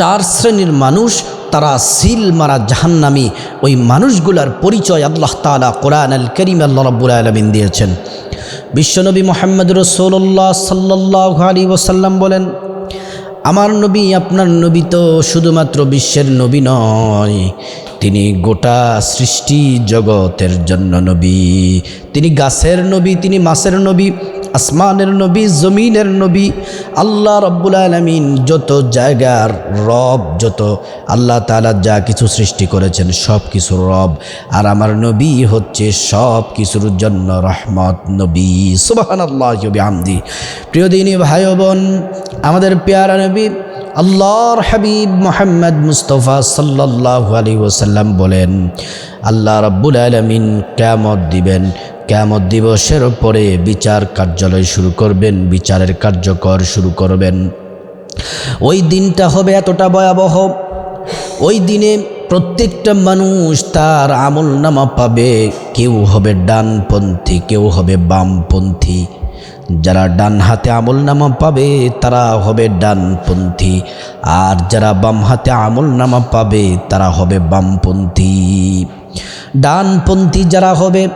চার শ্রেণির মানুষ, তারা সিল মারা জাহান্নামি। ওই মানুষগুলার পরিচয় আল্লাহ তালা কোরআন আল করিম আল্লাহ রব্বুল আলমিন দিয়েছেন। বিশ্বনবী মোহাম্মদ রসৌল্লাহ সাল্লাহ আলী ওসাল্লাম বলেন, আমার নবী আপনার নবী তো শুধুমাত্র বিশ্বের নবী নয়, তিনি গোটা সৃষ্টি জগতের জন্য নবী। তিনি গাছের নবী, তিনি মাছের নবী আসমানের নবী, জমিনের নবী, আল্লাহ রব্বুল আলমিন যত জায়গার রব, যত আল্লাহ তালা যা কিছু সৃষ্টি করেছেন সব কিছুর রব। আর আমার নবী হচ্ছে সব কিছুর জন্য রহমত নবী। সুবাহান আল্লাহ আমদি প্রিয় দিনী ভাই বোন, আমাদের পেয়ারা নবী আল্লাহর হাবিব মোহাম্মদ মুস্তফা সাল্লাহ আলী ওসাল্লাম বলেন, আল্লাহ রব্বুল আলমিন কেমত দিবেন কেমত দিবসের পরে বিচার কার্যালয় শুরু করবেন, বিচারের কার্যকর শুরু করবেন। ওই দিনটা হবে এতটা ভয়াবহ। ওই দিনে প্রত্যেকটা মানুষ তার আমল নামা পাবে। কেউ হবে ডানপন্থী, কেউ হবে বামপন্থী। যারা ডান হাতে আমল নামা পাবে, তারা হবে ডানপন্থী। আর যারা বাম হাতে আমল নামা পাবে, তারা হবে বামপন্থী। ডানপন্থী যারা হবে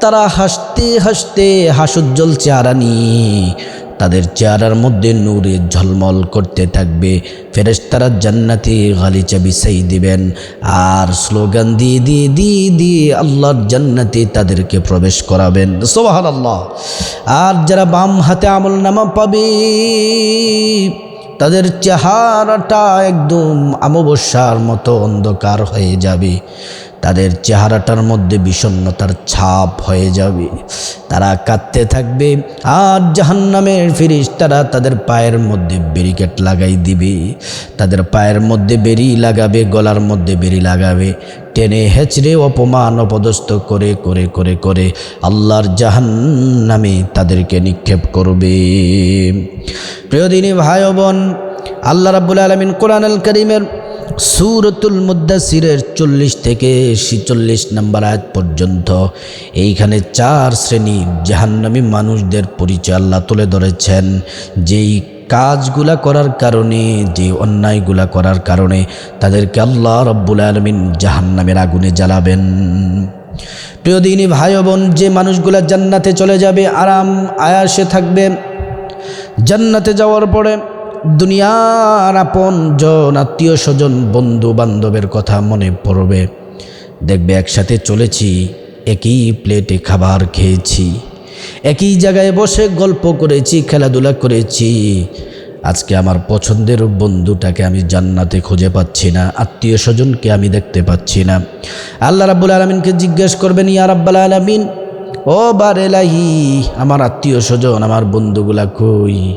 তারা হাসতে হাসতে হাসুজ্জ্বল চেহারা নিয়ে তাদের চেহারার মধ্যে নূরে ঝলমল করতে থাকবে। ফেরেশতারা জান্নাতি গালিচা বিছাই দিবেন। আর স্লোগান দিয়ে দিয়ে দিয়ে দিয়ে আল্লাহর জান্নাতে তাদেরকে প্রবেশ করাবেন। সোহান আল্লাহ আর যারা বাম হাতে আমল নামা পাবে, তাদের চেহারাটা একদম আমবস্যার মতো অন্ধকার হয়ে যাবে। তাদের চেহারাটার মধ্যে বিষণ্নতার ছাপ হয়ে যাবে। তারা কাঁদতে থাকবে আর জাহান্নামের ফিরিস তারা তাদের পায়ের মধ্যে ব্যারিকেড লাগাই দিবে। তাদের পায়ের মধ্যে বেরি লাগাবে, গলার মধ্যে বেরি লাগাবে। টেনে হেঁচড়ে অপমান অপদস্থ করে করে করে করে আল্লাহর জাহান্নামে তাদেরকে নিক্ষেপ করবে। প্রিয়দিনী ভাই বোন, আল্লাহ রাবুল আলমিন কোরআন আল করিমের সুরতুল মুদাসিরের চল্লিশ থেকে ছিচল্লিশ নম্বর আয়াত পর্যন্ত এইখানে চার শ্রেণি জাহান্নামী মানুষদের পরিচয় আল্লাহ তুলে ধরেছেন। যেই কাজগুলা করার কারণে যে অন্যায়গুলা করার কারণে তাদেরকে আল্লাহ রব্বুল আলমিন জাহান্নামের আগুনে জ্বালাবেন। প্রিয় দিনী ভাই বোন, যে মানুষগুলা জান্নাতে চলে যাবে, আরাম আয়াসে থাকবে, জান্নাতে যাওয়ার পরে দুনিয়ার আপন জন, আত্মীয় স্বজন, বন্ধু বান্ধবের কথা মনে পড়বে। দেখবে একসাথে চলেছি, একই প্লেটে খাবার খেয়েছি, একই জায়গায় বসে গল্প করেছি, খেলাধুলা করেছি। আজকে আমার পছন্দের বন্ধুটাকে আমি জান্নাতে খুঁজে পাচ্ছি না, আত্মীয় স্বজনকে আমি দেখতে পাচ্ছি না। আল্লাহ রাব্বুল আলমিনকে জিজ্ঞেস করবেন, ইয়া রাব্বাল আলমিন ও বারেলাহি আমার আত্মীয় স্বজন, আমার বন্ধুগুলা কই?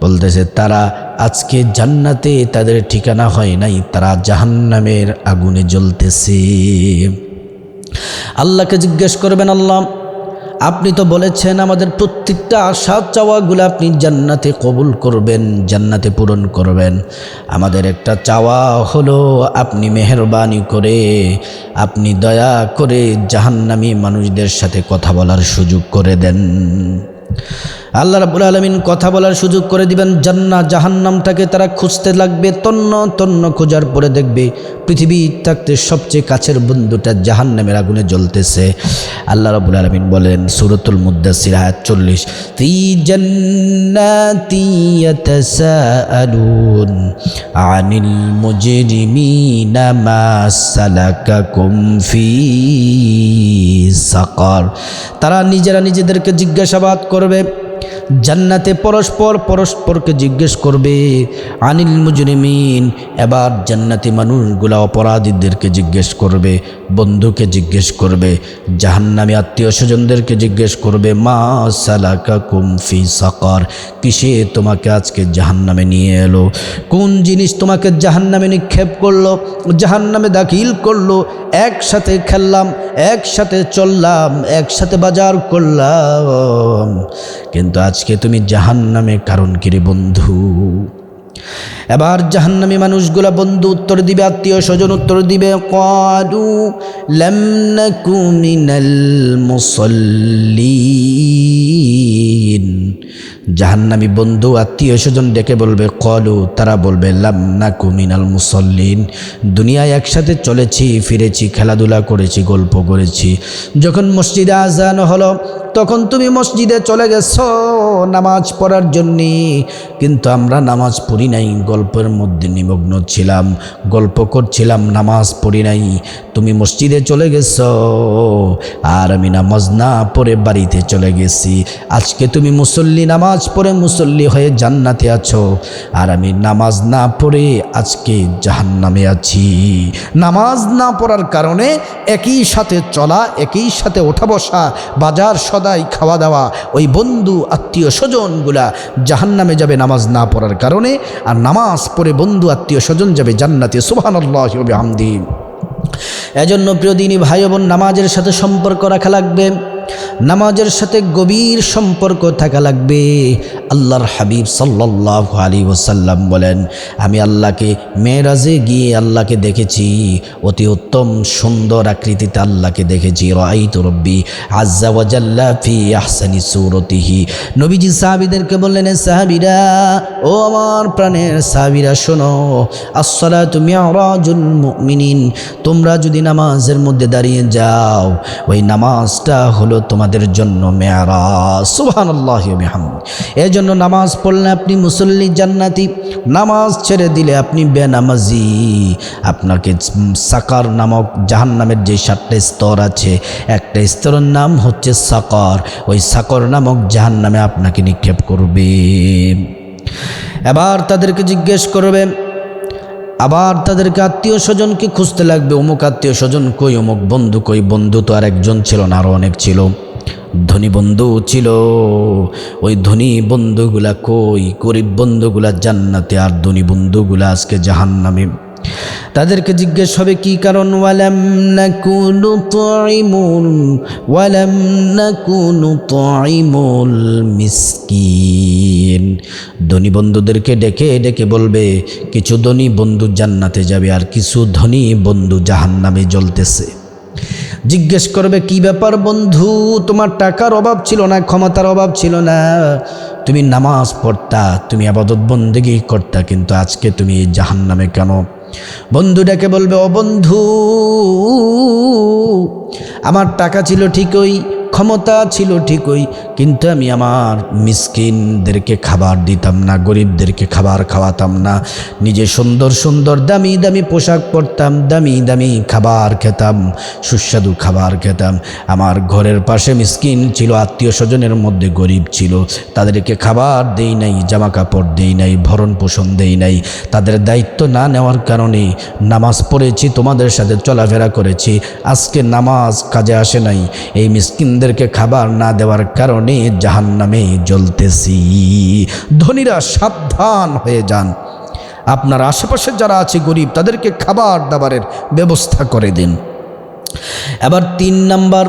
বলতেছে, তারা আজকে জান্নাতে তাদের ঠিকানা হয় নাই, তারা জাহান্নামের আগুনে জ্বলতেছে। আল্লাহকে জিজ্ঞেস করবেন, আল্লাহ আপনি তো বলেছেন আমাদের প্রত্যেকটা আশা চাওয়াগুলো আপনি জান্নাতে কবুল করবেন, জান্নাতে পূরণ করবেন। আমাদের একটা চাওয়া হলো আপনি মেহরবানি করে, আপনি দয়া করে জাহান্নামী মানুষদের সাথে কথা বলার সুযোগ করে দেন। আল্লাহ রাবুল আলমিন কথা বলার সুযোগ করে দিবেন জান্না জাহান্নামটাকে তারা খুঁজতে লাগবে, তন্ন তন্ন খোঁজার পরে দেখবে পৃথিবী থাকতে সবচেয়ে কাছের বন্ধুটা জাহান্নামের আগুনে জ্বলতেছে। আল্লাহ রাবুল আলমিন বলেন, সুরতুল মুদাসির আয়াত চল্লিশ আনিল সাকার। তারা নিজেরা নিজেদেরকে জিজ্ঞাসাবাদ করবে জান্নাতে পরস্পর পরস্পরকে জিজ্ঞেস করবে, আনিল মুজরিমিন? এবার জান্নাতি মানুষগুলা অপরাধীদেরকে জিজ্ঞেস করবে, বন্ধুকে জিজ্ঞেস করবে, জাহান্নামী আত্মীয় স্বজনদেরকে জিজ্ঞেস করবে, মা সালাকা কুমফি সাকার? কিসে তোমাকে আজকে জাহান্নামে নিয়ে এলো? কোন জিনিস তোমাকে জাহান্নামে নিক্ষেপ করল, জাহান্নামে দাখিল করল? একসাথে খেললাম, একসাথে চললাম, একসাথে বাজার করলাম। কিন্তু আজকে তুমি জাহান্নামে, কারণ কিরে বন্ধু? এবার জাহান্নামী মানুষগুলা বন্ধু উত্তর দিবে, আত্মীয় স্বজন উত্তর দিবে কালু লাম নাকু মিনাল মুসাল্লিন। জাহান্নামী বন্ধু, আত্মীয় স্বজন ডেকে বলবে কলু তারা বলবে লাম্না কুমিনাল মুসল্লিন। দুনিয়ায় একসাথে চলেছি, ফিরেছি, খেলাধুলা করেছি, গল্প করেছি। যখন মসজিদে আজান হলো তখন তুমি মসজিদে চলে গেছো নামাজ পড়ার জন্যে। কিন্তু আমরা নামাজ পড়ি নাই, গল্পের মধ্যে নিমগ্ন ছিলাম, গল্প করছিলাম, নামাজ পড়ি নাই। তুমি মসজিদে চলে গেছ আর আমি নামাজ না পড়ে বাড়িতে চলে গেছি। আজকে তুমি মুসল্লি, নামাজ পড়ে মুসল্লি হয়ে জান্নাতে আছো আর আমি নামাজ না পড়ে আজকে জাহান্নামে আছি। নামাজ না পড়ার কারণে একই সাথে চলা, একই সাথে ওঠা বসা, বাজার সদাই খাওয়া দাওয়া। ওই বন্ধু, আত্মীয় স্বজনগুলা জাহান্নামে যাবে নামাজ না পড়ার কারণে, আর নামাজ পড়ে বন্ধু, আত্মীয় স্বজন যাবে জান্নাতে। সুবহানাল্লাহ হামদি এজন্য প্রিয় দিনী ভাই বোন, নামাজের সাথে সম্পর্ক রাখা লাগবে। নামাজের সাথে গভীর সম্পর্ক থাকা লাগবে। আল্লাহর হাবিব সাল্লাহ আলী ওসাল্লাম বলেন, আমি আল্লাহকে মেয়েরাজে গিয়ে আল্লাহকে দেখেছি, অতি উত্তম সুন্দর আকৃতিতে আল্লাহকে দেখেছি। রাই রব্বি আজ্জা ওয়াজাল্লা ফি আহসানি সুরতিহি। নবীজি সাহাবিদেরকে বললেন সাহাবিরা, ও আমার প্রাণের সাহাবিরা, শোনো আসলা তুমি আরাজুল মুমিনিন, তোমরা যদি নামাজের মধ্যে দাঁড়িয়ে যাও, ওই নামাজটা হলো তোমাদের জন্য মেয়ারা সুবহান আল্লাহ এই জন্য নামাজ পড়লে আপনি মুসল্লি জান্নাতি। নামাজ ছেড়ে দিলে আপনি বেনামাজি। আপনাকে সাকার নামক জাহান নামের যে সাতটা স্তর আছে, একটা স্তরের নাম হচ্ছে সাকর। ওই সাকর নামক জাহান নামে আপনাকে নিক্ষেপ করবে। এবার তাদেরকে জিজ্ঞেস করবে আবার তাদেরকে আত্মীয় স্বজনকে খুঁজতে লাগবে, অমুক আত্মীয় স্বজন কই, অমুক বন্ধু কই, বন্ধু তো আর একজন ছিল না আরও অনেক ছিল। ধনী বন্ধু ছিল, ওই ধনী বন্ধুগুলা কই, গরিব বন্ধুগুলা জান্নাতে, আর ধনী বন্ধুগুলা আজকে জাহান্নামে। তাদেরকে জিজ্ঞেস হবে, কি কারণ? ওয়ালাম নাকুনু তুইমুল ওয়ালাম নাকুনু তুইমুল মিসকিন। ধনী বন্ধুদেরকে ডেকে ডেকে বলবে, কিছু ধনী বন্ধু জান্নাতে যাবে আর কিছু ধনী বন্ধু জাহান্নামে জ্বলতেছে। জিজ্ঞেস করবে, কি ব্যাপার বন্ধু? তোমার টাকার অভাব ছিল না, ক্ষমতার অভাব ছিল না? তুমি নামাজ পড়তা, তুমি আবাদত বন্দেগি করতা, কিন্তু আজকে তুমি এই জাহান নামে কেন বন্ধু ডেকে বলবে ও বন্ধু আমার টাকা ছিল ঠিকই ক্ষমতা ছিল ঠিকই কিন্তু আমি আমার মিসকিনদেরকে খাবার দিতাম না, গরিবদেরকে খাবার খাওয়াতাম না। নিজে সুন্দর সুন্দর দামি দামি পোশাক পরতাম, দামি দামি খাবার খেতাম, সুস্বাদু খাবার খেতাম। আমার ঘরের পাশে মিসকিন ছিল, আত্মীয় স্বজনের মধ্যে গরিব ছিল। তাদেরকে খাবার দেই নাই জামা কাপড় দেই নাই ভরণ পোষণ দেই নাই। তাদের দায়িত্ব না নেওয়ার কারণে নামাজ পড়েছি, তোমাদের সাথে চলাফেরা করেছি। আজকে নামাজ কাজে আসে নাই। এই মিসকিনদেরকে খাবার না দেওয়ার কারণে জাহান নামে জ্বলতেছি। ধনীরা সাবধান হয়ে যান। আপনার আশেপাশে যারা আছে গরিব, তাদেরকে খাবার দাবারের ব্যবস্থা করে দিন। এবার তিন নাম্বার,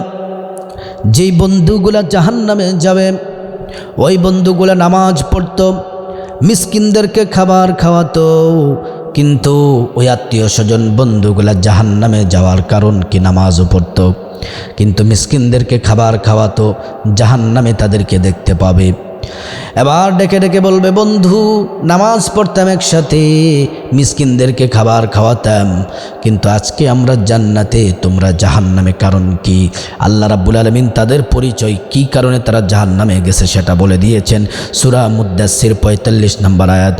যেই বন্ধুগুলা জাহান নামে যাবে, ওই বন্ধুগুলা নামাজ পড়তো, মিসকিনদেরকে খাবার খাওয়াতো। কিন্তু ওই আত্মীয় স্বজন বন্ধুগুলা জাহান নামে যাওয়ার কারণ কি নামাজও পড়তো। কিন্তু মিসকিনদেরকে খাবার খাওয়াতো জাহান নামে তাদেরকে দেখতে পাবে। এবার ডেকে ডেকে বলবে, বন্ধু, নামাজ পড়তাম একসাথে, মিসকিনদেরকে খাবার খাওয়াতাম, কিন্তু আজকে আমরা জান্নাতে, তোমরা জাহান নামে কারণ কি? আল্লাহ রাব্বুল আলমিন তাদের পরিচয় কি কারণে তারা জাহান নামে গেছে সেটা বলে দিয়েছেন সুরা মুদাসির পঁয়তাল্লিশ নম্বর আয়াত।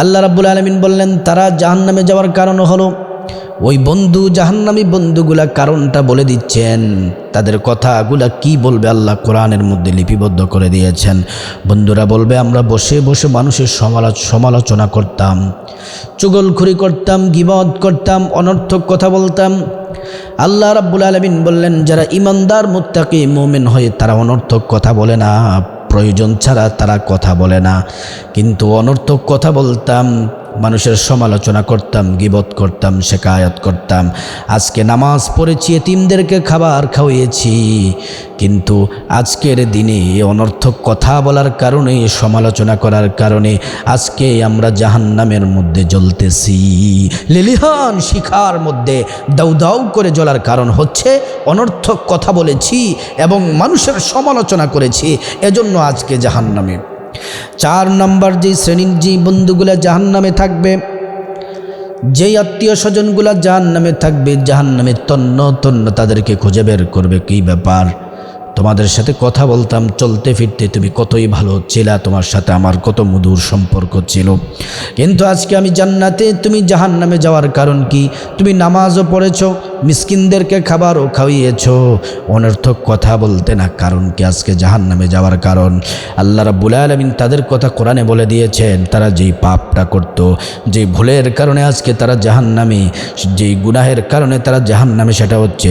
আল্লাহ রাব্বুল আলমিন বললেন, তারা জাহান নামে যাওয়ার কারণ হলো ওই বন্ধু জাহান্নামী বন্ধুগুলা কারণটা বলে দিচ্ছেন। তাদের কথাগুলা কি বলবে আল্লাহ কোরআনের মধ্যে লিপিবদ্ধ করে দিয়েছেন। বন্ধুরা বলবে, আমরা বসে বসে মানুষের সমালোচ, সমালোচনা করতাম। চুগলখুরি করতাম, গিবদ করতাম, অনর্থক কথা বলতাম। আল্লাহ রাব্বুল আলমিন বললেন, যারা ইমানদার মুত্তাকি মোমেন হয়ে তারা অনর্থক কথা বলে না, প্রয়োজন ছাড়া তারা কথা বলে না। কিন্তু অনর্থক কথা বলতাম। মানুষের সমালোচনা করতাম, গিবত করতাম, শেকায়ত করতাম। আজকে নামাজ পড়েছি, এতিমদেরকে খাবার খাওয়িয়েছি। কিন্তু আজকের দিনে অনর্থক কথা বলার কারণে, সমালোচনা করার কারণে আজকে আমরা জাহান্নামের মধ্যে জ্বলতেছি। লিলিহান শিখার মধ্যে দাউ দাউ করে জ্বলার কারণ হচ্ছে অনর্থক কথা বলেছি এবং মানুষের সমালোচনা করেছি। এজন্য আজকে জাহান্নামে চার নম্বর যে শ্রেণির যে বন্ধুগুলা জাহান্নামে থাকবে, যেই আত্মীয় স্বজনগুলা জাহান নামে থাকবে জাহান নামে তন্ন তন্ন তাদেরকে খুঁজে বের করবে, কী ব্যাপার? তোমাদের সাথে কথা বলতাম, চলতে ফিরতে তুমি কতই ভালো ছিলা, তোমার সাথে আমার কত মধুর সম্পর্ক ছিল। কিন্তু আজকে আমি জান্নাতে, তুমি জাহান নামে যাওয়ার কারণ কি? তুমি নামাজও পড়েছ, মিসকিনদেরকে খাবারও খাওয়িয়েছ অনর্থক কথা বলতে না, কারণ কি আজকে জাহান নামে যাওয়ার কারণ? আল্লাহ রাব্বুল আলমিন তাদের কথা কোরআনে বলে দিয়েছেন, তারা যেই পাপটা করত যে ভুলের কারণে আজকে তারা জাহান নামে যেই গুনাহের কারণে তারা জাহান নামে সেটা হচ্ছে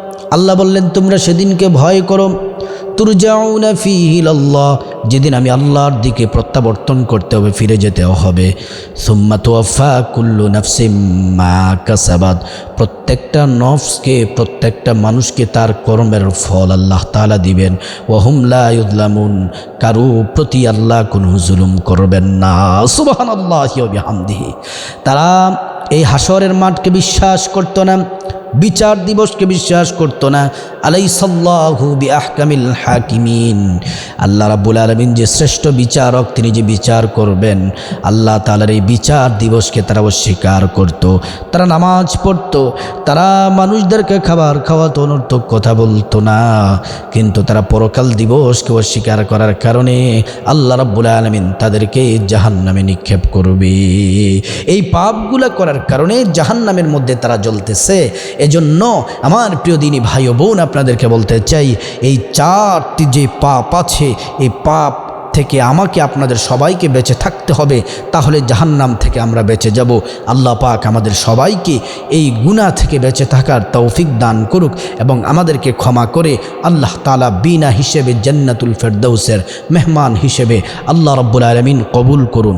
আল্লাহ বললেন, তোমরা সেদিনকে ভয় করো। তুরজাউনা ইলাল্লাহ। যেদিন আমি আল্লাহর দিকে প্রত্যাবর্তন করতে হবে, ফিরে যেতে হবে। সুম্মা তুয়াফা কুল্লু মা কাসাবাদ প্রত্যেকটা নফসকে, প্রত্যেকটা মানুষকে তার কর্মের ফল আল্লাহ তাআলা দিবেন। ওয়াহুম লা ইউযলামুন কারও প্রতি আল্লাহ কোনো জুলুম করবেন না। সুবহানাল্লাহি ওয়া বিহামদিহি। তারা এই হাসরের মাঠকে বিশ্বাস করতো না। বিচার দিবসকে বিশ্বাস করতো না। আলাই সাল্লাহু বি আহকামিল হাকিমিন। আল্লাহ রাব্বুল আলমিন যে শ্রেষ্ঠ বিচারক, তিনি যে বিচার করবেন, আল্লাহ তালার এই বিচার দিবসকে তারা অস্বীকার করত। তারা নামাজ পড়তো, তারা মানুষদেরকে খাবার খাওয়াতো, অনর্থক কথা বলতো না। কিন্তু তারা পরকাল দিবসকে অস্বীকার করার কারণে আল্লাহ রাব্বুল আলমিন তাদেরকে জাহান নামে নিক্ষেপ করবে। এই পাপগুলা করার কারণে জাহান নামের মধ্যে তারা জ্বলতেছে। এজন্য আমার প্রিয় দিনী ভাই ও বোন আপনাদেরকে বলতে চাই, এই চারটি যে পাপ আছে, এই পাপ থেকে আমাকে আপনাদের সবাইকে বেঁচে থাকতে হবে, তাহলে জাহান্নাম থেকে আমরা বেঁচে যাব। আল্লাহ পাক আমাদের সবাইকে এই গুণা থেকে বেঁচে থাকার তৌফিক দান করুক এবং আমাদেরকে ক্ষমা করে আল্লাহ তালা বিনা হিসেবে জান্নাতুল ফেরদৌসের মেহমান হিসেবে আল্লাহ রব্বুল আলমিন কবুল করুন।